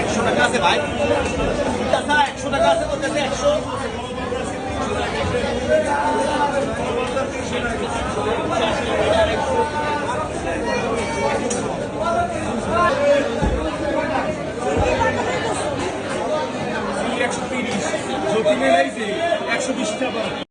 একশো টাকা আছে ভাই। একশো টাকা আছে তোর কাছে একশো। একশো তিরিশ। যদি মেলাইছে একশো বিশ টাকা।